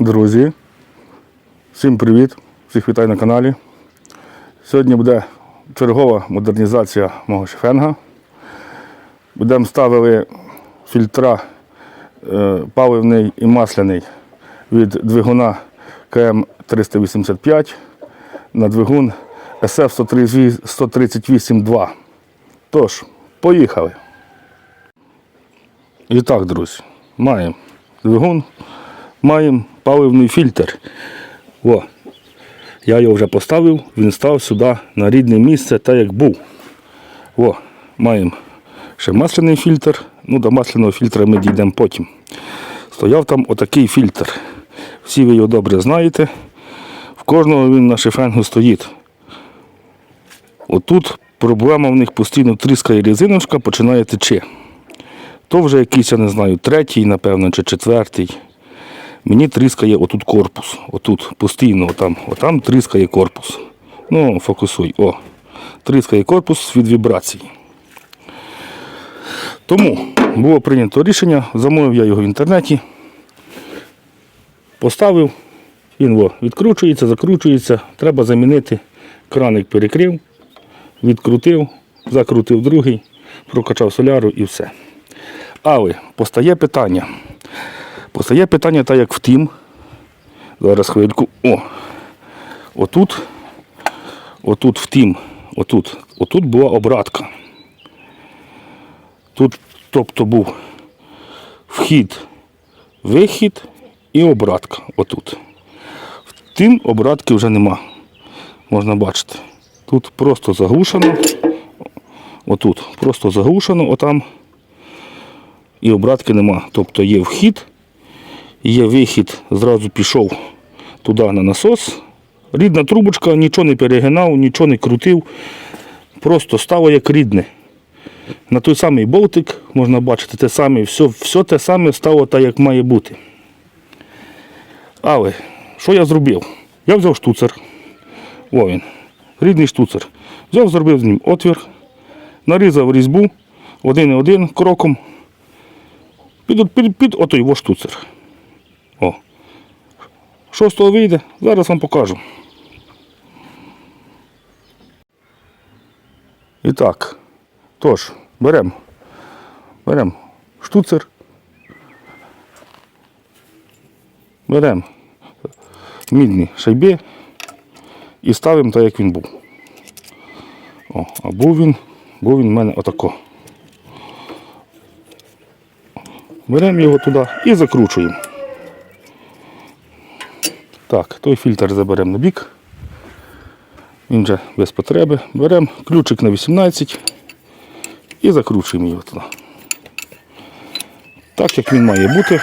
Друзі, всім привіт! Всіх вітаю на каналі. Сьогодні буде чергова модернізація мого шефенга. Будемо ставили фільтра е, паливний і масляний від двигуна КМ385 на двигун SF 138-2. Тож, поїхали. І так, друзі, маємо двигун, маємо паливний фільтр. О, я його вже поставив, він став сюди на рідне місце, так як був. О, маємо ще масляний фільтр. Ну, до масляного фільтра ми дійдемо потім. Стояв там отакий фільтр. Всі ви його добре знаєте. В кожного він на шифенгу стоїть. Отут проблема в них постійно тріскає резиночка, починає тече. То вже якийсь, я не знаю, третій, напевно, чи четвертий. Мені тріскає отут корпус. Отут постійно, отам, отам тріскає корпус. Ну, фокусуй. О, тріскає корпус від вібрацій. Тому було прийнято рішення, замовив я його в інтернеті, поставив, він о, відкручується, закручується, треба замінити. Краник перекрив, відкрутив, закрутив другий, прокачав соляру і все. Але постає питання. Постає питання так, як в тім. Зараз хвильку. О. Отут. Отут в тім. Отут. Отут була обратка. Тут, тобто був вхід, вихід і обратка. Отут. В тим обратки вже нема. Можна бачити. Тут просто заглушено. Отут. Просто заглушено, отам. І обратки нема. Тобто є вхід, є вихід, зразу пішов туди на насос. Рідна трубочка, нічого не перегинав, нічого не крутив. Просто стало як рідне. На той самий болтик можна бачити те саме, все, все те саме стало так, як має бути. Але що я зробив? Я взяв штуцер. О він. Рідний штуцер. Взяв, зробив з ним отвір, нарізав різьбу один і один кроком. Під, під, під отой во штуцер. Що з того вийде, зараз вам покажу. І так, тож, беремо берем штуцер. Беремо мідні шайби і ставимо так, як він був. О, а був він, був він в мене отако. Беремо його туди і закручуємо. Так, той фільтр заберемо на бік. Він вже без потреби. Беремо ключик на 18 і закручуємо його туди. Так як він має бути.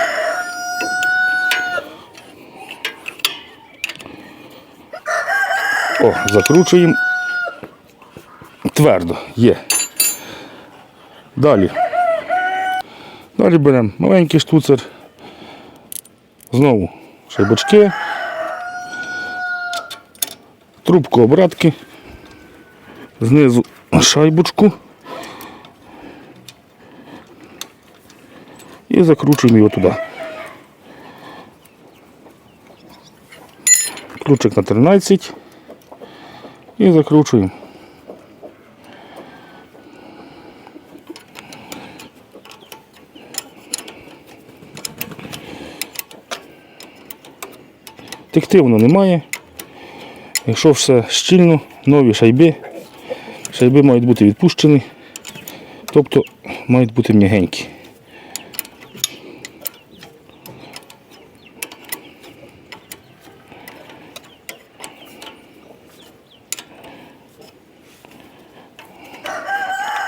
О, закручуємо. Твердо, є. Далі. Далі беремо маленький штуцер. Знову шайбочки. Трубку обратки. Знизу шайбочку. І закручуємо його туди. Ключик на 13 і закручуємо. Текти воно немає. Якщо все щільно, нові шайби, шайби мають бути відпущені, тобто мають бути м'ягенькі.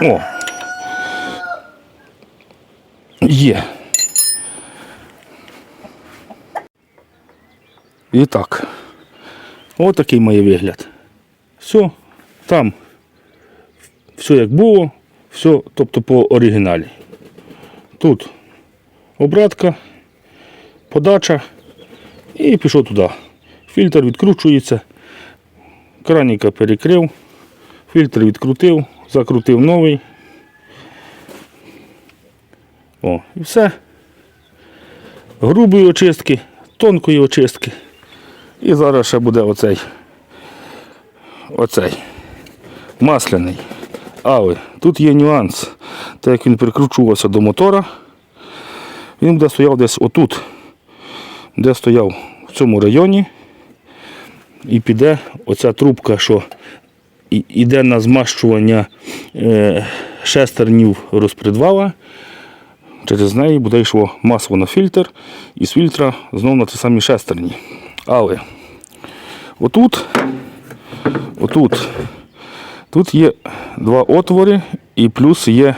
О! Є. І так. Ось такий має вигляд. Все, там все як було, все, тобто по оригіналі. Тут обратка, подача і пішов туди. Фільтр відкручується, краніка перекрив, фільтр відкрутив, закрутив новий. О, і все. Грубої очистки тонкої очистки. І зараз ще буде оцей, оцей масляний. Але тут є нюанс. Так як він прикручувався до мотора, він буде стояв десь отут, де стояв в цьому районі. І піде оця трубка, що іде на змащування е, шестернів розпредвала. Через неї буде йшло масло на фільтр, і з фільтра знову на ті самі шестерні. Але отут, отут, тут є два отвори, і плюс є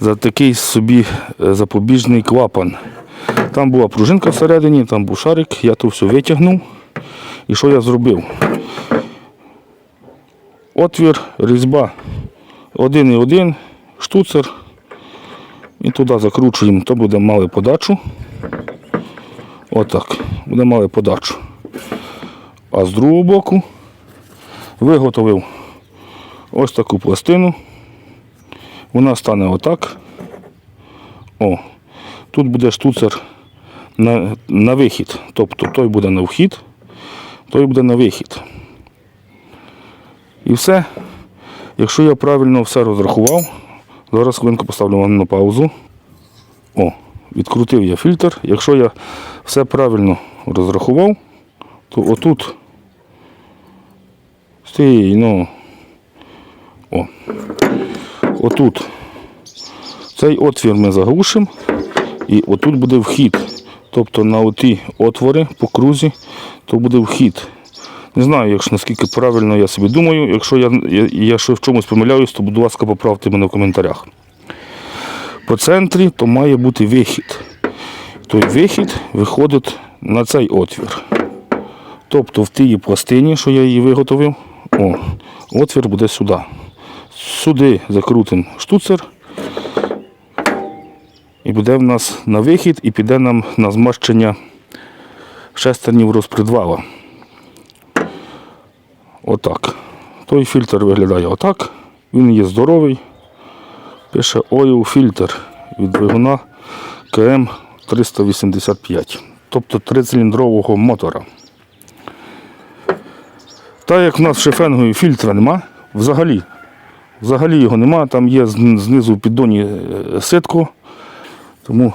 за такий собі е, запобіжний клапан. Там була пружинка всередині, там був шарик, я то все витягнув. І що я зробив? Отвір, різьба 1,1, штуцер. І туди закручуємо, то буде мали подачу. Отак, буде мали подачу. А з другого боку виготовив ось таку пластину. Вона стане отак. О, тут буде штуцер на, на вихід. Тобто той буде на вхід, той буде на вихід. І все. Якщо я правильно все розрахував, зараз хвилинку поставлю вам на паузу. О, відкрутив я фільтр. Якщо я все правильно розрахував, то отут. Стій, ну. О. Отут. Цей отвір ми заглушимо. І отут буде вхід. Тобто на оті отвори по крузі, то буде вхід. Не знаю, якщо наскільки правильно я собі думаю. Якщо я, я, я в чомусь помиляюсь, то будь ласка, поправте мене в коментарях. По центрі то має бути вихід. Той вихід виходить на цей отвір. Тобто в тій пластині, що я її виготовив, о, отвір буде сюди. Сюди закрутимо штуцер. І буде в нас на вихід і піде нам на змащення шестернів розпредвала. Отак. Той фільтр виглядає отак. Він є здоровий. Пише Oil фільтр від двигуна КМ 385. Тобто трициліндрового мотора. Так як в нас в шефенгові фільтра нема, взагалі, взагалі його нема, там є знизу в піддоні е, ситко. Тому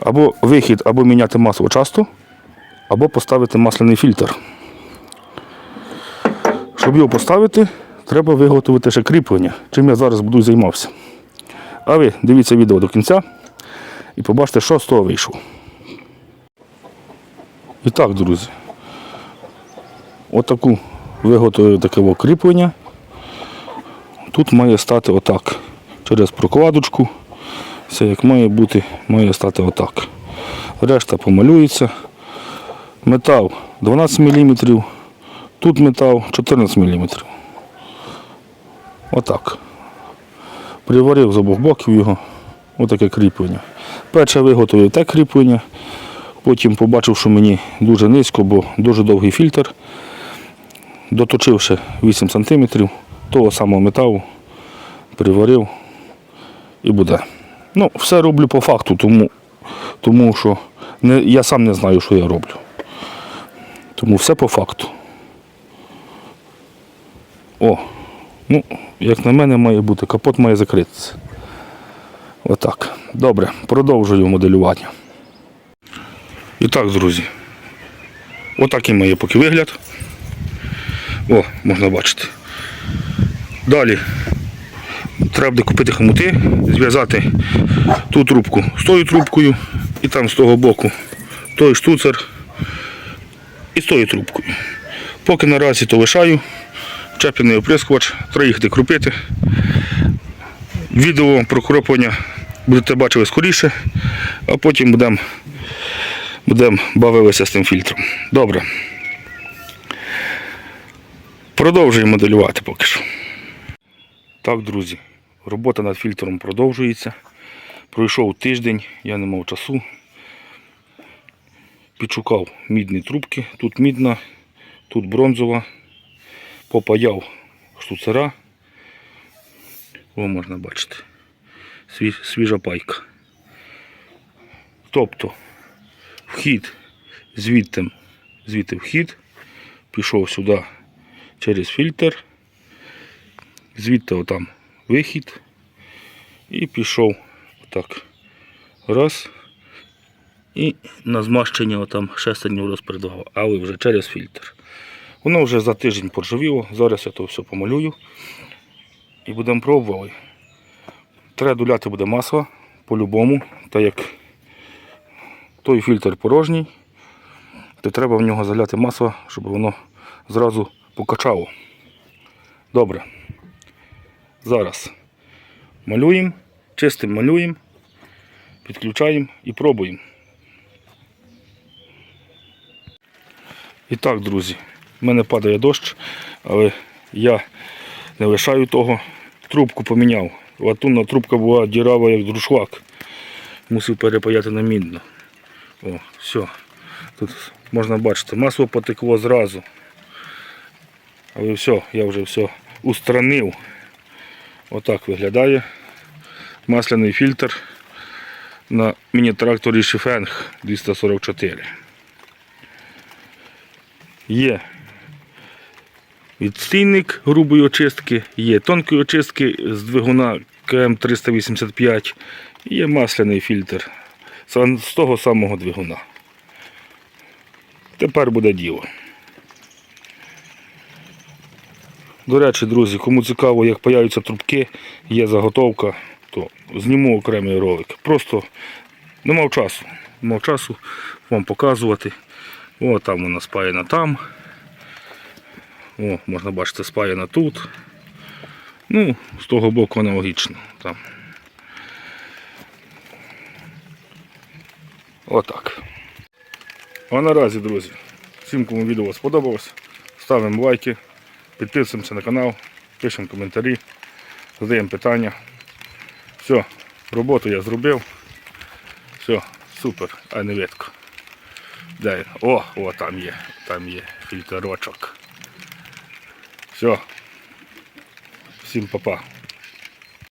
або вихід, або міняти масло часто, або поставити масляний фільтр. Щоб його поставити, треба виготовити ще кріплення, чим я зараз буду займався. А ви дивіться відео до кінця і побачите, що з того вийшло. І так, друзі, отаку виготовив таке кріплення. Тут має стати отак. Через прокладочку. Все як має бути, має стати отак. Решта помалюється. Метал 12 мм, тут метал 14 мм. Отак. Приварив з обох боків його. Отаке кріплення. Перше виготовив те кріплення, потім побачив, що мені дуже низько, бо дуже довгий фільтр. Доточив ще 8 см того самого металу, приварив і буде. Ну, все роблю по факту, тому, тому що не, я сам не знаю, що я роблю. Тому все по факту. О, ну, як на мене, має бути, капот має закритися. Отак. Добре, продовжую моделювання. І так, друзі. Отакий має поки вигляд. О, можна бачити. Далі треба буде купити хомути, зв'язати ту трубку з тою трубкою і там з того боку той штуцер і з тою трубкою. Поки наразі то лишаю, чепляний оприскувач, треба їхати крупити. Відео про кропання будете бачили скоріше, а потім будемо будем бавилися з тим фільтром. Добре. Продовжуємо моделювати поки що. Так, друзі, робота над фільтром продовжується. Пройшов тиждень, я не мав часу. Підшукав мідні трубки. Тут мідна, тут бронзова. Попаяв штуцера. О, можна бачити. Сві- Свіжа пайка. Тобто вхід звідти, звідти вхід, пішов сюди через фільтр, звідти отам вихід і пішов отак. Раз. І на змащення отам шестерню розпередував, але вже через фільтр. Воно вже за тиждень поржавіло, зараз я то все помалюю і будемо пробувати. Треба доляти буде масло по-любому, так як той фільтр порожній, то треба в нього заляти масло, щоб воно зразу покачало. Добре. Зараз малюємо, чистим малюємо, підключаємо і пробуємо. І так, друзі, в мене падає дощ, але я не лишаю того. Трубку поміняв. Латунна трубка була дірава як друшлак. Мусив перепаяти на мідно. О, все. Тут можна бачити, масло потекло зразу. Але все, я вже все устранив. Отак виглядає масляний фільтр на міні-тракторі Шифенг 244. Є відстійник грубої очистки, є тонкої очистки з двигуна КМ385 і є масляний фільтр з того самого двигуна. Тепер буде діло. До речі, друзі, кому цікаво, як появляться трубки, є заготовка, то зніму окремий ролик. Просто не мав часу. Не мав часу вам показувати. О, там вона спаяна там. О, можна бачити, спаяна тут. Ну, з того боку аналогічно. Там. Отак. А наразі, друзі, всім, кому відео сподобалось, ставимо лайки, підписуємося на канал, пишемо коментарі, задаємо питання. Все, роботу я зробив. Все, супер, а не видко. Де? О, о, там є, там є фільтрочок. Все. Всім па-па.